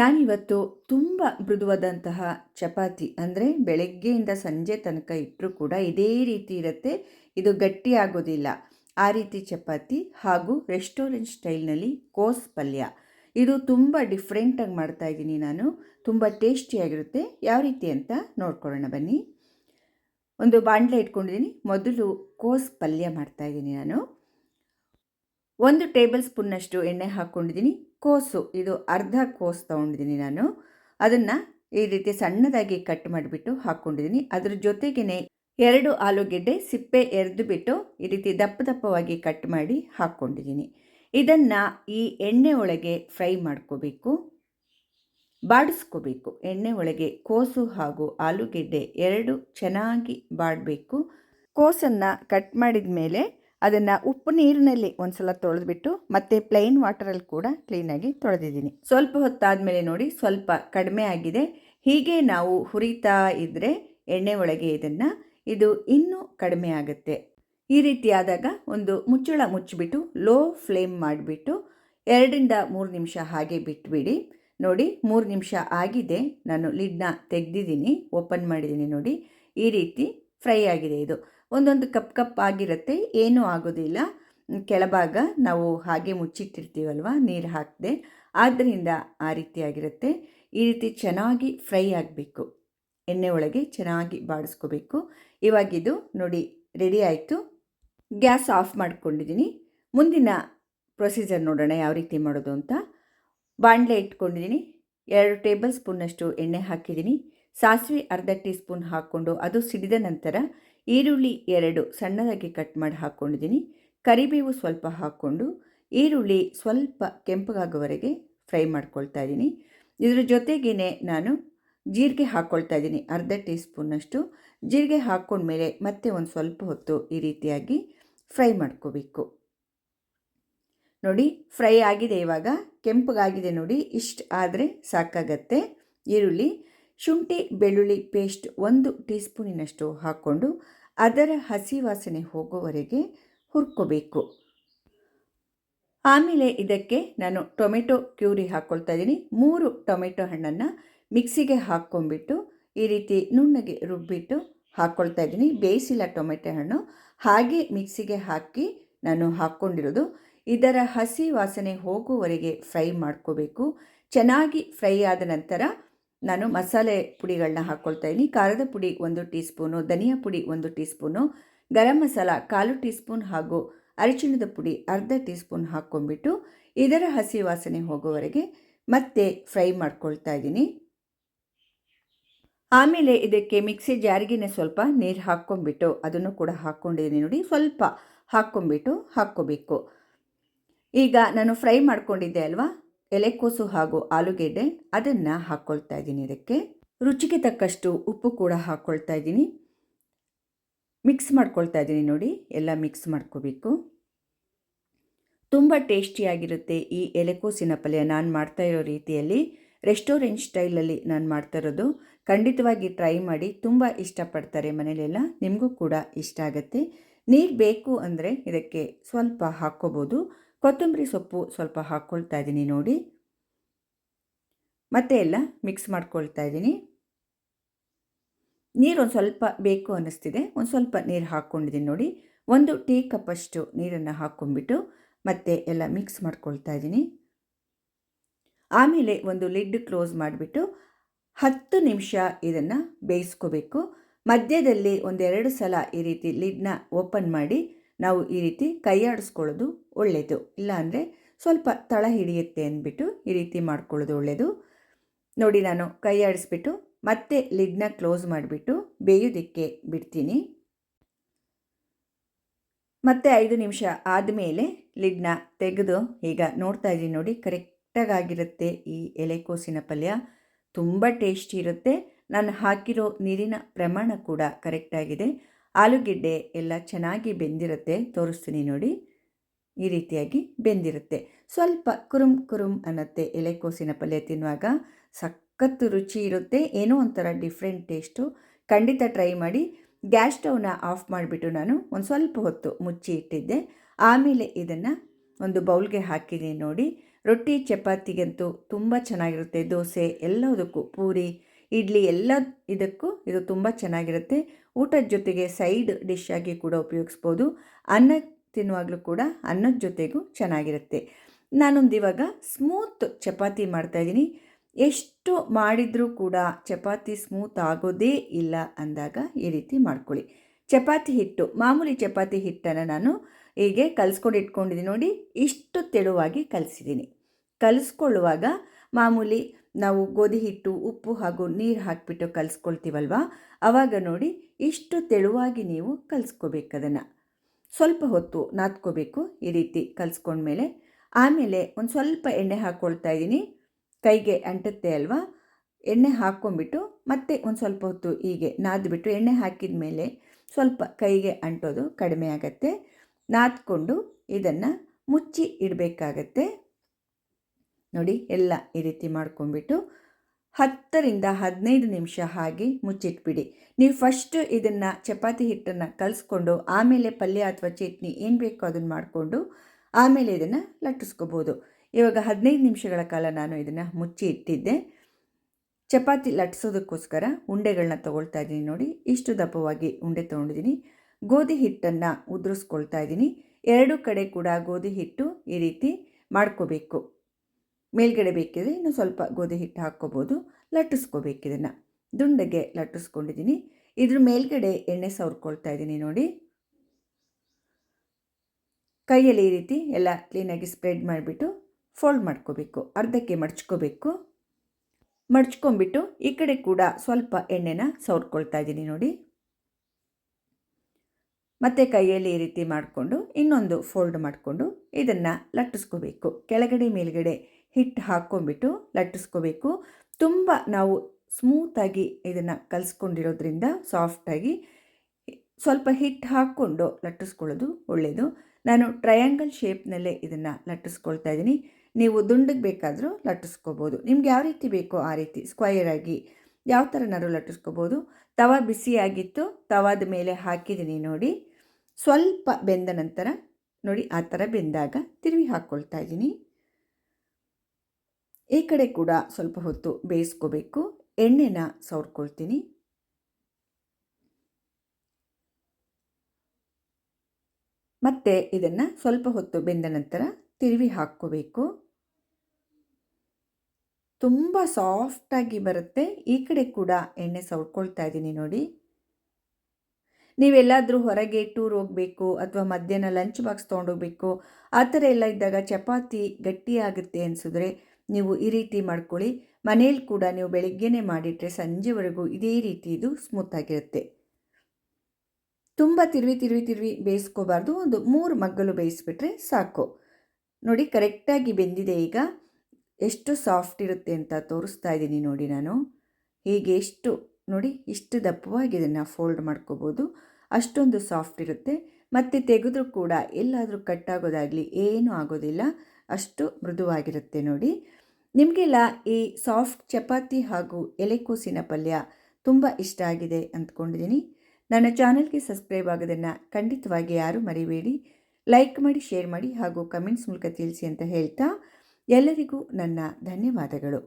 ನಾನಿವತ್ತು ತುಂಬ ಮೃದುವಾದಂತಹ ಚಪಾತಿ ಅಂದರೆ ಬೆಳಗ್ಗೆಯಿಂದ ಸಂಜೆ ತನಕ ಇಟ್ಟರೂ ಕೂಡ ಇದೇ ರೀತಿ ಇರುತ್ತೆ. ಇದು ಗಟ್ಟಿ ಆಗೋದಿಲ್ಲ. ಆ ರೀತಿ ಚಪಾತಿ ಹಾಗೂ ರೆಸ್ಟೋರೆಂಟ್ ಸ್ಟೈಲ್ನಲ್ಲಿ ಕೋಸ್ ಪಲ್ಯ. ಇದು ತುಂಬ ಡಿಫ್ರೆಂಟಾಗಿ ಮಾಡ್ತಾ ಇದ್ದೀನಿ ನಾನು. ತುಂಬ ಟೇಸ್ಟಿಯಾಗಿರುತ್ತೆ ಯಾವ ರೀತಿ ಅಂತ ನೋಡ್ಕೊಳ್ಳೋಣ ಬನ್ನಿ. ಒಂದು ಬಾಣಲೆ ಇಟ್ಕೊಂಡಿದ್ದೀನಿ. ಮೊದಲು ಕೋಸ್ ಪಲ್ಯ ಮಾಡ್ತಾ ಇದ್ದೀನಿ ನಾನು. ಒಂದು ಟೇಬಲ್ ಸ್ಪೂನ್ನಷ್ಟು ಎಣ್ಣೆ ಹಾಕ್ಕೊಂಡಿದ್ದೀನಿ ಕೋಸು, ಇದು ಅರ್ಧ ಕೋಸು ತೊಗೊಂಡಿದ್ದೀನಿ ನಾನು. ಅದನ್ನು ಈ ರೀತಿ ಸಣ್ಣದಾಗಿ ಕಟ್ ಮಾಡಿಬಿಟ್ಟು ಹಾಕ್ಕೊಂಡಿದ್ದೀನಿ. ಅದ್ರ ಜೊತೆಗೇ ಎರಡು ಆಲೂಗೆಡ್ಡೆ ಸಿಪ್ಪೆ ಎರೆದು ಬಿಟ್ಟು ಈ ರೀತಿ ದಪ್ಪ ದಪ್ಪವಾಗಿ ಕಟ್ ಮಾಡಿ ಹಾಕ್ಕೊಂಡಿದ್ದೀನಿ. ಇದನ್ನು ಈ ಎಣ್ಣೆ ಒಳಗೆ ಫ್ರೈ ಮಾಡ್ಕೋಬೇಕು. ಬಾಡಿಸ್ಕೋಬೇಕು. ಎಣ್ಣೆ ಒಳಗೆ ಕೋಸು ಹಾಗೂ ಆಲೂಗೆಡ್ಡೆ ಎರಡು ಚೆನ್ನಾಗಿ ಬಾಡಬೇಕು. ಕೋಸನ್ನು ಕಟ್ ಮಾಡಿದ ಮೇಲೆ ಅದನ್ನು ಉಪ್ಪು ನೀರಿನಲ್ಲಿ ಒಂದು ಸಲ ತೊಳೆದ್ಬಿಟ್ಟು ಮತ್ತೆ ಪ್ಲೈನ್ ವಾಟರಲ್ಲಿ ಕೂಡ ಕ್ಲೀನಾಗಿ ತೊಳೆದಿದ್ದೀನಿ. ಸ್ವಲ್ಪ ಹೊತ್ತಾದಮೇಲೆ ನೋಡಿ ಸ್ವಲ್ಪ ಕಡಿಮೆ ಆಗಿದೆ. ಹೀಗೆ ನಾವು ಹುರಿತಾ ಇದ್ದರೆ ಎಣ್ಣೆ ಒಳಗೆ ಇದನ್ನು ಇದು ಇನ್ನೂ ಕಡಿಮೆ ಆಗುತ್ತೆ. ಈ ರೀತಿಯಾದಾಗ ಒಂದು ಮುಚ್ಚಳ ಮುಚ್ಚಿಬಿಟ್ಟು ಲೋ ಫ್ಲೇಮ್ ಮಾಡಿಬಿಟ್ಟು ಎರಡರಿಂದ ಮೂರು ನಿಮಿಷ ಹಾಗೆ ಬಿಟ್ಬಿಡಿ. ನೋಡಿ ಮೂರು ನಿಮಿಷ ಆಗಿದೆ. ನಾನು ಲಿಡ್ನ ತೆಗೆದಿದ್ದೀನಿ. ಓಪನ್ ಮಾಡಿದ್ದೀನಿ ನೋಡಿ. ಈ ರೀತಿ ಫ್ರೈ ಆಗಿದೆ ಇದು. ಒಂದೊಂದು ಕಪ್ ಕಪ್ ಆಗಿರುತ್ತೆ, ಏನೂ ಆಗೋದಿಲ್ಲ. ಕೆಳಭಾಗ ನಾವು ಹಾಗೆ ಮುಚ್ಚಿಟ್ಟಿರ್ತೀವಲ್ವ, ನೀರು ಹಾಕದೆ. ಆದ್ದರಿಂದ ಆ ರೀತಿಯಾಗಿರುತ್ತೆ ಈ ರೀತಿ ಚೆನ್ನಾಗಿ ಫ್ರೈ ಆಗಬೇಕು. ಎಣ್ಣೆ ಒಳಗೆ ಚೆನ್ನಾಗಿ ಬಾಡಿಸ್ಕೋಬೇಕು. ಇವಾಗಿದು ನೋಡಿ, ರೆಡಿ ಆಯಿತು. ಗ್ಯಾಸ್ ಆಫ್ ಮಾಡ್ಕೊಂಡಿದ್ದೀನಿ ಮುಂದಿನ ಪ್ರೊಸೀಜರ್ ನೋಡೋಣ ಯಾವ ರೀತಿ ಮಾಡೋದು ಅಂತ. ಬಾಣಲೆ ಇಟ್ಕೊಂಡಿದ್ದೀನಿ ಎರಡು ಟೇಬಲ್ ಸ್ಪೂನ್ನಷ್ಟು ಎಣ್ಣೆ ಹಾಕಿದ್ದೀನಿ ಸಾಸಿವೆ ಅರ್ಧ ಟೀ ಸ್ಪೂನ್ ಹಾಕ್ಕೊಂಡು ಅದು ಸಿಡಿದ ನಂತರ ಈರುಳ್ಳಿ ಎರಡು ಸಣ್ಣದಾಗಿ ಕಟ್ ಮಾಡಿ ಹಾಕ್ಕೊಂಡಿದ್ದೀನಿ. ಕರಿಬೇವು ಸ್ವಲ್ಪ ಹಾಕ್ಕೊಂಡು ಈರುಳ್ಳಿ ಸ್ವಲ್ಪ ಕೆಂಪಗಾಗೋವರೆಗೆ ಫ್ರೈ ಮಾಡ್ಕೊಳ್ತಾ ಇದ್ದೀನಿ. ಇದರ ಜೊತೆಗೇ ನಾನು ಜೀರಿಗೆ ಹಾಕ್ಕೊಳ್ತಾ ಇದ್ದೀನಿ. ಅರ್ಧ ಟೀ ಸ್ಪೂನಷ್ಟು ಜೀರಿಗೆ ಹಾಕ್ಕೊಂಡ್ಮೇಲೆ ಮತ್ತೆ ಒಂದು ಸ್ವಲ್ಪ ಹೊತ್ತು ಈ ರೀತಿಯಾಗಿ ಫ್ರೈ ಮಾಡ್ಕೋಬೇಕು. ನೋಡಿ, ಫ್ರೈ ಆಗಿದೆ ಇವಾಗ. ಕೆಂಪಗಾಗಿದೆ ನೋಡಿ, ಇಷ್ಟು ಆದರೆ ಸಾಕಾಗತ್ತೆ. ಈರುಳ್ಳಿ ಶುಂಠಿ, ಬೆಳ್ಳುಳ್ಳಿ ಪೇಸ್ಟ್ ಒಂದು ಟೀ ಸ್ಪೂನಿನಷ್ಟು ಹಾಕ್ಕೊಂಡು ಅದರ ಹಸಿ ವಾಸನೆ ಹೋಗೋವರೆಗೆ ಹುರ್ಕೋಬೇಕು. ಆಮೇಲೆ ಇದಕ್ಕೆ ನಾನು ಟೊಮೆಟೊ ಕ್ಯೂರಿ ಹಾಕ್ಕೊಳ್ತಾ ಇದ್ದೀನಿ. ಮೂರು ಟೊಮೆಟೊ ಹಣ್ಣನ್ನು ಮಿಕ್ಸಿಗೆ ಹಾಕ್ಕೊಂಡ್ಬಿಟ್ಟು ಈ ರೀತಿ ನುಣ್ಣಗೆ ರುಬ್ಬಿಟ್ಟು ಹಾಕ್ಕೊಳ್ತಾ ಇದ್ದೀನಿ. ಬೇಯಿಸಿಲ್ಲ ಟೊಮೆಟೊ ಹಣ್ಣು. ಹಾಗೆ ಮಿಕ್ಸಿಗೆ ಹಾಕಿ ನಾನು ಹಾಕ್ಕೊಂಡಿರೋದು. ಇದರ ಹಸಿ ವಾಸನೆ ಹೋಗುವವರೆಗೆ ಫ್ರೈ ಮಾಡ್ಕೋಬೇಕು. ಚೆನ್ನಾಗಿ ಫ್ರೈ ಆದ ನಂತರ ನಾನು ಮಸಾಲೆ ಪುಡಿಗಳನ್ನ ಹಾಕ್ಕೊಳ್ತಾ ಇದ್ದೀನಿ. ಖಾರದ ಪುಡಿ ಒಂದು ಟೀ ಸ್ಪೂನು ಧನಿಯಾ ಪುಡಿ ಒಂದು ಟೀ ಸ್ಪೂನು ಗರಂ ಮಸಾಲ ಕಾಲು ಟೀ ಸ್ಪೂನ್ ಹಾಗೂ ಅರಿಶಿಣದ ಪುಡಿ ಅರ್ಧ ಟೀ ಸ್ಪೂನ್ ಹಾಕ್ಕೊಂಡ್ಬಿಟ್ಟು ಇದರ ಹಸಿ ವಾಸನೆ ಹೋಗೋವರೆಗೆ ಮತ್ತೆ ಫ್ರೈ ಮಾಡ್ಕೊಳ್ತಾ ಇದ್ದೀನಿ. ಆಮೇಲೆ ಇದಕ್ಕೆ ಮಿಕ್ಸಿ ಜಾರಿಗೆನೆ ಸ್ವಲ್ಪ ನೀರು ಹಾಕ್ಕೊಂಡ್ಬಿಟ್ಟು ಅದನ್ನು ಕೂಡ ಹಾಕ್ಕೊಂಡಿದ್ದೀನಿ ನೋಡಿ. ಸ್ವಲ್ಪ ಹಾಕ್ಕೊಂಬಿಟ್ಟು ಹಾಕ್ಕೋಬೇಕು. ಈಗ ನಾನು ಫ್ರೈ ಮಾಡ್ಕೊಂಡಿದ್ದೆ ಅಲ್ವಾ? ಎಲೆಕೋಸು ಹಾಗೂ ಆಲೂಗೆಡ್ಡೆ ಅದನ್ನು ಹಾಕ್ಕೊಳ್ತಾ ಇದ್ದೀನಿ ಇದಕ್ಕೆ. ರುಚಿಗೆ ತಕ್ಕಷ್ಟು ಉಪ್ಪು ಕೂಡ ಹಾಕ್ಕೊಳ್ತಾ ಇದ್ದೀನಿ. ಮಿಕ್ಸ್ ಮಾಡ್ಕೊಳ್ತಾ ಇದ್ದೀನಿ ನೋಡಿ, ಎಲ್ಲ ಮಿಕ್ಸ್ ಮಾಡ್ಕೋಬೇಕು. ತುಂಬ ಟೇಸ್ಟಿಯಾಗಿರುತ್ತೆ ಈ ಎಲೆಕೋಸಿನ ಪಲ್ಯ. ನಾನು ಮಾಡ್ತಾ ಇರೋ ರೀತಿಯಲ್ಲಿ ರೆಸ್ಟೋರೆಂಟ್ ಸ್ಟೈಲಲ್ಲಿ ನಾನು ಮಾಡ್ತಾ ಇರೋದು. ಖಂಡಿತವಾಗಿ ಟ್ರೈ ಮಾಡಿ, ತುಂಬ ಇಷ್ಟಪಡ್ತಾರೆ ಮನೆಯಲ್ಲೆಲ್ಲ ನಿಮಗೂ ಕೂಡ ಇಷ್ಟ ಆಗುತ್ತೆ. ನೀರು ಬೇಕು ಅಂದರೆ ಇದಕ್ಕೆ ಸ್ವಲ್ಪ ಹಾಕ್ಕೋಬೋದು. ಕೊತ್ತಂಬರಿ ಸೊಪ್ಪು ಸ್ವಲ್ಪ ಹಾಕ್ಕೊಳ್ತಾ ಇದ್ದೀನಿ ನೋಡಿ. ಮತ್ತೆ ಎಲ್ಲ ಮಿಕ್ಸ್ ಮಾಡ್ಕೊಳ್ತಾ ಇದ್ದೀನಿ. ನೀರು ಒಂದು ಸ್ವಲ್ಪ ಬೇಕು ಅನ್ನಿಸ್ತಿದೆ. ಒಂದು ಸ್ವಲ್ಪ ನೀರು ಹಾಕ್ಕೊಂಡಿದ್ದೀನಿ ನೋಡಿ. ಒಂದು ಟೀ ಕಪ್ಪಷ್ಟು ನೀರನ್ನು ಹಾಕ್ಕೊಂಡ್ಬಿಟ್ಟು ಮತ್ತೆ ಎಲ್ಲ ಮಿಕ್ಸ್ ಮಾಡ್ಕೊಳ್ತಾ ಇದ್ದೀನಿ. ಆಮೇಲೆ ಒಂದು ಲಿಡ್ ಕ್ಲೋಸ್ ಮಾಡಿಬಿಟ್ಟು ಹತ್ತು ನಿಮಿಷ ಇದನ್ನು ಬೇಯಿಸ್ಕೋಬೇಕು. ಮಧ್ಯದಲ್ಲಿ ಒಂದೆರಡು ಸಲ ಈ ರೀತಿ ಲಿಡ್ನ ಓಪನ್ ಮಾಡಿ ನಾವು ಈ ರೀತಿ ಕೈಯಾಡಿಸ್ಕೊಳ್ಳೋದು ಒಳ್ಳೆಯದು ಇಲ್ಲಾಂದರೆ ಸ್ವಲ್ಪ ತಳ ಹಿಡಿಯುತ್ತೆ ಅಂದ್ಬಿಟ್ಟು ಈ ರೀತಿ ಮಾಡ್ಕೊಳ್ಳೋದು ಒಳ್ಳೆಯದು ನೋಡಿ ನಾನು ಕೈಯಾಡಿಸ್ಬಿಟ್ಟು ಮತ್ತೆ ಲಿಡ್ನ ಕ್ಲೋಸ್ ಮಾಡಿಬಿಟ್ಟು ಬೇಯೋದಕ್ಕೆ ಬಿಡ್ತೀನಿ. ಮತ್ತೆ ಐದು ನಿಮಿಷ ಆದಮೇಲೆ ಲಿಡ್ನ ತೆಗೆದು ಈಗ ನೋಡ್ತಾ ಇದ್ದೀನಿ ನೋಡಿ ಕರೆಕ್ಟಾಗಿರುತ್ತೆ ಈ ಎಲೆಕೋಸಿನ ಪಲ್ಯ. ತುಂಬ ಟೇಸ್ಟಿ ಇರುತ್ತೆ. ನಾನು ಹಾಕಿರೋ ನೀರಿನ ಪ್ರಮಾಣ ಕೂಡ ಕರೆಕ್ಟಾಗಿದೆ. ಆಲೂಗೆಡ್ಡೆ ಎಲ್ಲ ಚೆನ್ನಾಗಿ ಬೆಂದಿರುತ್ತೆ. ತೋರಿಸ್ತೀನಿ ನೋಡಿ. ಈ ರೀತಿಯಾಗಿ ಬೆಂದಿರುತ್ತೆ. ಸ್ವಲ್ಪ ಕುರುಮ್ ಕುರುಮ್ ಅನ್ನತ್ತೆ ಎಲೆಕೋಸಿನ ಪಲ್ಯ ತಿನ್ನುವಾಗ. ಸಖತ್ತು ರುಚಿ ಇರುತ್ತೆ. ಏನೋ ಒಂಥರ ಡಿಫ್ರೆಂಟ್ ಟೇಸ್ಟು ಖಂಡಿತ ಟ್ರೈ ಮಾಡಿ. ಗ್ಯಾಸ್ ಸ್ಟವ್ನ ಆಫ್ ಮಾಡಿಬಿಟ್ಟು ನಾನು ಒಂದು ಸ್ವಲ್ಪ ಹೊತ್ತು ಮುಚ್ಚಿ ಇಟ್ಟಿದ್ದೆ. ಆಮೇಲೆ ಇದನ್ನು ಒಂದು ಬೌಲ್ಗೆ ಹಾಕಿದ್ದೀನಿ ನೋಡಿ. ರೊಟ್ಟಿ, ಚಪಾತಿಗಂತೂ ತುಂಬ ಚೆನ್ನಾಗಿರುತ್ತೆ. ದೋಸೆ ಎಲ್ಲದಕ್ಕೂ, ಪೂರಿ, ಇಡ್ಲಿ ಎಲ್ಲ ಇದಕ್ಕೂ ಇದು ತುಂಬ ಚೆನ್ನಾಗಿರುತ್ತೆ. ಊಟದ ಜೊತೆಗೆ ಸೈಡ್ ಡಿಶ್ ಆಗಿ ಕೂಡ ಉಪಯೋಗಿಸ್ಬೋದು. ಅನ್ನ ತಿನ್ನುವಾಗಲೂ ಕೂಡ ಅನ್ನದ ಜೊತೆಗೂ ಚೆನ್ನಾಗಿರುತ್ತೆ. ನಾನೊಂದು ಇವಾಗ ಸ್ಮೂತ್ ಚಪಾತಿ ಮಾಡ್ತಾಯಿದ್ದೀನಿ ಎಷ್ಟು ಮಾಡಿದರೂ ಕೂಡ ಚಪಾತಿ ಸ್ಮೂತ್ ಆಗೋದೇ ಇಲ್ಲ ಅಂದಾಗ ಈ ರೀತಿ ಮಾಡ್ಕೊಳ್ಳಿ. ಚಪಾತಿ ಹಿಟ್ಟು, ಮಾಮೂಲಿ ಚಪಾತಿ ಹಿಟ್ಟನ್ನು ನಾನು ಹೀಗೆ ಕಲಿಸ್ಕೊಂಡು ಇಟ್ಕೊಂಡಿದ್ದೀನಿ ನೋಡಿ, ಇಷ್ಟು ತೆಳುವಾಗಿ ಕಲಿಸಿದ್ದೀನಿ. ಕಲಿಸ್ಕೊಳ್ಳುವಾಗ ಮಾಮೂಲಿ ನಾವು ಗೋಧಿ ಹಿಟ್ಟು, ಉಪ್ಪು ಹಾಗೂ ನೀರು ಹಾಕಿಬಿಟ್ಟು ಕಲಿಸ್ಕೊಳ್ತೀವಲ್ವ? ಆವಾಗ ನೋಡಿ ಇಷ್ಟು ತೆಳುವಾಗಿ ನೀವು ಕಲಿಸ್ಕೋಬೇಕು ಅದನ್ನು. ಸ್ವಲ್ಪ ಹೊತ್ತು ನಾದ್ಕೋಬೇಕು ಈ ರೀತಿ ಕಲಿಸ್ಕೊಂಡ್ಮೇಲೆ. ಆಮೇಲೆ ಒಂದು ಸ್ವಲ್ಪ ಎಣ್ಣೆ ಹಾಕ್ಕೊಳ್ತಾ ಇದ್ದೀನಿ. ಕೈಗೆ ಅಂಟುತ್ತೆ ಅಲ್ವಾ? ಎಣ್ಣೆ ಹಾಕ್ಕೊಂಬಿಟ್ಟು ಮತ್ತೆ ಒಂದು ಸ್ವಲ್ಪ ಹೊತ್ತು ಹೀಗೆ ನಾದ್ಬಿಟ್ಟು ಎಣ್ಣೆ ಹಾಕಿದ ಮೇಲೆ ಸ್ವಲ್ಪ ಕೈಗೆ ಅಂಟೋದು ಕಡಿಮೆ ಆಗತ್ತೆ. ನಾದ್ಕೊಂಡು ಇದನ್ನು ಮುಚ್ಚಿ ಇಡಬೇಕಾಗತ್ತೆ. ನೋಡಿ ಎಲ್ಲ ಈ ರೀತಿ ಮಾಡ್ಕೊಂಡ್ಬಿಟ್ಟು ಹತ್ತರಿಂದ ಹದಿನೈದು ನಿಮಿಷ ಹಾಗೆ ಮುಚ್ಚಿಟ್ಬಿಡಿ. ನೀವು ಫಸ್ಟ್ ಇದನ್ನು ಚಪಾತಿ ಹಿಟ್ಟನ್ನು ಕಲಿಸ್ಕೊಂಡು ಆಮೇಲೆ ಪಲ್ಯ ಅಥವಾ ಚಟ್ನಿ ಏನು ಬೇಕೋ ಅದನ್ನು ಮಾಡಿಕೊಂಡು ಆಮೇಲೆ ಇದನ್ನು ಲಟ್ಟಿಸ್ಕೋಬೋದು. ಇವಾಗ ಹದಿನೈದು ನಿಮಿಷಗಳ ಕಾಲ ನಾನು ಇದನ್ನು ಮುಚ್ಚಿ ಇಟ್ಟಿದ್ದೆ. ಚಪಾತಿ ಲಟ್ಟಿಸೋದಕ್ಕೋಸ್ಕರ ಉಂಡೆಗಳನ್ನ ತೊಗೊಳ್ತಾ ಇದ್ದೀನಿ ನೋಡಿ. ಇಷ್ಟು ದಪ್ಪವಾಗಿ ಉಂಡೆ ತೊಗೊಂಡಿದ್ದೀನಿ. ಗೋಧಿ ಹಿಟ್ಟನ್ನು ಉದುರಿಸ್ಕೊಳ್ತಾ ಇದ್ದೀನಿ. ಎರಡು ಕಡೆ ಕೂಡ ಗೋಧಿ ಹಿಟ್ಟು ಈ ರೀತಿ ಮಾಡ್ಕೋಬೇಕು. ಮೇಲ್ಗಡೆ ಬೇಕಿದ್ರೆ ಇನ್ನು ಸ್ವಲ್ಪ ಗೋಧಿ ಹಿಟ್ಟು ಹಾಕ್ಕೋಬೋದು. ಲಟ್ಟಿಸ್ಕೋಬೇಕು ಇದನ್ನು. ದುಂಡಗೆ ಲಟ್ಟಿಸ್ಕೊಂಡಿದ್ದೀನಿ. ಇದ್ರ ಮೇಲ್ಗಡೆ ಎಣ್ಣೆ ಸವರ್ಕೊಳ್ತಾ ಇದ್ದೀನಿ ನೋಡಿ. ಕೈಯಲ್ಲಿ ಈ ರೀತಿ ಎಲ್ಲ ಕ್ಲೀನಾಗಿ ಸ್ಪ್ರೆಡ್ ಮಾಡಿಬಿಟ್ಟು ಫೋಲ್ಡ್ ಮಾಡ್ಕೋಬೇಕು. ಅರ್ಧಕ್ಕೆ ಮಡ್ಚ್ಕೋಬೇಕು. ಮಡ್ಚ್ಕೊಂಬಿಟ್ಟು ಈ ಕಡೆ ಕೂಡ ಸ್ವಲ್ಪ ಎಣ್ಣೆನ ಸವರ್ಕೊಳ್ತಾ ಇದ್ದೀನಿ ನೋಡಿ. ಮತ್ತು ಕೈಯಲ್ಲಿ ಈ ರೀತಿ ಮಾಡಿಕೊಂಡು ಇನ್ನೊಂದು ಫೋಲ್ಡ್ ಮಾಡಿಕೊಂಡು ಇದನ್ನು ಲಟ್ಟಿಸ್ಕೋಬೇಕು. ಕೆಳಗಡೆ ಮೇಲ್ಗಡೆ ಹಿಟ್ಟು ಹಾಕ್ಕೊಂಬಿಟ್ಟು ಲಟ್ಟಿಸ್ಕೋಬೇಕು. ತುಂಬ ನಾವು ಸ್ಮೂತಾಗಿ ಇದನ್ನು ಕಲಿಸ್ಕೊಂಡಿರೋದ್ರಿಂದ ಸಾಫ್ಟಾಗಿ ಸ್ವಲ್ಪ ಹಿಟ್ಟು ಹಾಕ್ಕೊಂಡು ಲಟ್ಟಿಸ್ಕೊಳ್ಳೋದು ಒಳ್ಳೆಯದು ನಾನು ಟ್ರಯಾಂಗಲ್ ಶೇಪ್ನಲ್ಲೇ ಇದನ್ನು ಲಟ್ಟಿಸ್ಕೊಳ್ತಾ ಇದ್ದೀನಿ. ನೀವು ದುಂಡಗೆ ಬೇಕಾದರೂ ಲಟ್ಟಿಸ್ಕೋಬೋದು. ನಿಮ್ಗೆ ಯಾವ ರೀತಿ ಬೇಕೋ ಆ ರೀತಿ ಸ್ಕ್ವಯರ್ ಆಗಿ ಯಾವ ಥರನಾದ್ರು ಲಟ್ಟಿಸ್ಕೋಬೋದು. ತವ ಬಿಸಿಯಾಗಿತ್ತು ತವಾದ ಮೇಲೆ ಹಾಕಿದ್ದೀನಿ ನೋಡಿ. ಸ್ವಲ್ಪ ಬೆಂದ ನಂತರ ನೋಡಿ ಆ ಥರ ಬೆಂದಾಗ ತಿರುವಿ ಹಾಕ್ಕೊಳ್ತಾ ಇದ್ದೀನಿ. ಈ ಕಡೆ ಕೂಡ ಸ್ವಲ್ಪ ಹೊತ್ತು ಬೇಯಿಸ್ಕೋಬೇಕು. ಎಣ್ಣೆನ ಸವರ್ಕೊಳ್ತೀನಿ. ಮತ್ತೆ ಇದನ್ನು ಸ್ವಲ್ಪ ಹೊತ್ತು ಬೆಂದ ನಂತರ ತಿರುವಿ ಹಾಕ್ಕೋಬೇಕು. ತುಂಬ ಸಾಫ್ಟಾಗಿ ಬರುತ್ತೆ. ಈ ಕಡೆ ಕೂಡ ಎಣ್ಣೆ ಸವರ್ಕೊಳ್ತಾ ಇದ್ದೀನಿ ನೋಡಿ. ನೀವೆಲ್ಲಾದರೂ ಹೊರಗೆ ಟೂರ್ ಹೋಗಬೇಕು ಅಥವಾ ಮಧ್ಯಾಹ್ನ ಲಂಚ್ ಬಾಕ್ಸ್ ತೊಗೊಂಡೋಗ್ಬೇಕು, ಆ ಥರ ಎಲ್ಲ ಇದ್ದಾಗ ಚಪಾತಿ ಗಟ್ಟಿಯಾಗುತ್ತೆ ಅನಿಸಿದ್ರೆ ನೀವು ಈ ರೀತಿ ಮಾಡ್ಕೊಳ್ಳಿ. ಮನೇಲಿ ಕೂಡ ನೀವು ಬೆಳಿಗ್ಗೆನೇ ಮಾಡಿಟ್ರೆ ಸಂಜೆವರೆಗೂ ಇದೇ ರೀತಿ ಇದು ಸ್ಮೂತ್ ಆಗಿರುತ್ತೆ. ತುಂಬ ತಿರುವಿ ತಿರುವಿ ತಿರುವಿ ಬೇಯಿಸ್ಕೋಬಾರ್ದು. ಒಂದು ಮೂರು ಮಗ್ಗಲು ಬೇಯಿಸ್ಬಿಟ್ರೆ ಸಾಕು. ನೋಡಿ, ಕರೆಕ್ಟಾಗಿ ಬೆಂದಿದೆ ಈಗ. ಎಷ್ಟು ಸಾಫ್ಟ್ ಇರುತ್ತೆ ಅಂತ ತೋರಿಸ್ತಾ ಇದ್ದೀನಿ ನೋಡಿ ನಾನು. ಹೀಗೆ ಎಷ್ಟು, ನೋಡಿ, ಇಷ್ಟು ದಪ್ಪವಾಗಿ ಇದನ್ನು ಫೋಲ್ಡ್ ಮಾಡ್ಕೋಬೋದು. ಅಷ್ಟೊಂದು ಸಾಫ್ಟ್ ಇರುತ್ತೆ. ಮತ್ತು ತೆಗೆದ್ರೂ ಕೂಡ ಎಲ್ಲಾದರೂ ಕಟ್ಟಾಗೋದಾಗಲಿ ಏನೂ ಆಗೋದಿಲ್ಲ. ಅಷ್ಟು ಮೃದುವಾಗಿರುತ್ತೆ ನೋಡಿ. ನಿಮಗೆಲ್ಲ ಈ ಸಾಫ್ಟ್ ಚಪಾತಿ ಹಾಗೂ ಎಲೆಕೋಸಿನ ಪಲ್ಯ ತುಂಬ ಇಷ್ಟ ಆಗಿದೆ ಅಂದ್ಕೊಂಡಿದ್ದೀನಿ. ನನ್ನ ಚಾನಲ್ಗೆ ಸಬ್ಸ್ಕ್ರೈಬ್ ಆಗೋದನ್ನು ಖಂಡಿತವಾಗಿ ಯಾರೂ ಮರಿಬೇಡಿ. ಲೈಕ್ ಮಾಡಿ, ಶೇರ್ ಮಾಡಿ ಹಾಗೂ ಕಮೆಂಟ್ಸ್ ಮೂಲಕ ತಿಳಿಸಿ ಅಂತ ಹೇಳ್ತಾ ಎಲ್ಲರಿಗೂ ನನ್ನ ಧನ್ಯವಾದಗಳು.